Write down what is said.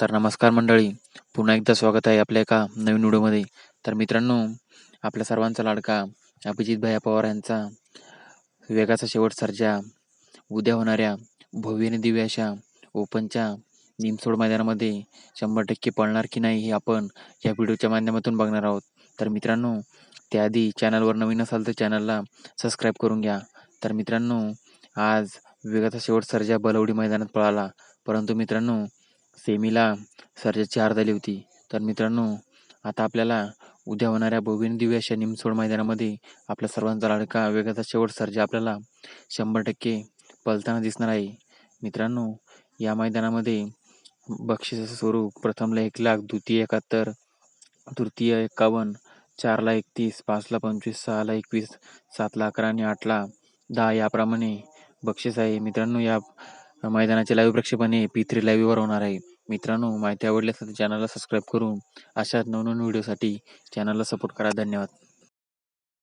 तर नमस्कार मंडळी. पुन्हा एकदा स्वागत आहे आपल्या एका नवीन व्हिडिओमध्ये. तर मित्रांनो आपल्या सर्वांचा लाडका अभिजित भैया पवार यांचा वेगाचा शेवट सर्जा. उद्या होणाऱ्या भव्य आणि दिव्य अशा ओपनच्या निमसोड मैदानामध्ये शंभर टक्के पळणार की नाही हे आपण या व्हिडिओच्या माध्यमातून बघणार आहोत. तर मित्रांनो त्याआधी चॅनलवर नवीन असाल तर चॅनलला सबस्क्राईब करून घ्या. तर मित्रांनो आज वेगाचा शेवट सर्जा बलवडी मैदानात पळाला. परंतु मित्रांनो सेमीला सर्जाची हार झाली होती. तर मित्रांनो आता आपल्याला उद्या होणाऱ्या भव्य आणि दिव्य अशा निमसोड मैदानामध्ये आपल्या सर्वांचा लाडका वेगाचा शेवट सर्जा आपल्याला शंभर टक्के पलताना दिसणार आहे. मित्रांनो या मैदानामध्ये बक्षिसाचं स्वरूप प्रथमला एक लाख द्वितीय एकाहत्तर तृतीय एकावन्न चारला एकतीस पाचला पंचवीस सहाला एकवीस सातला अकरा आणि आठला दहा याप्रमाणे बक्षीस आहे. मित्रांनो या मैदानाचे लाईव्ह प्रक्षेपण हे पी थ्री लाईव्हवर होणार आहे. मित्रांनो माहिती आवडली असेल तर चॅनलला सबस्क्राईब करून अशाच नवनवीन व्हिडिओसाठी चॅनलला सपोर्ट करा. धन्यवाद.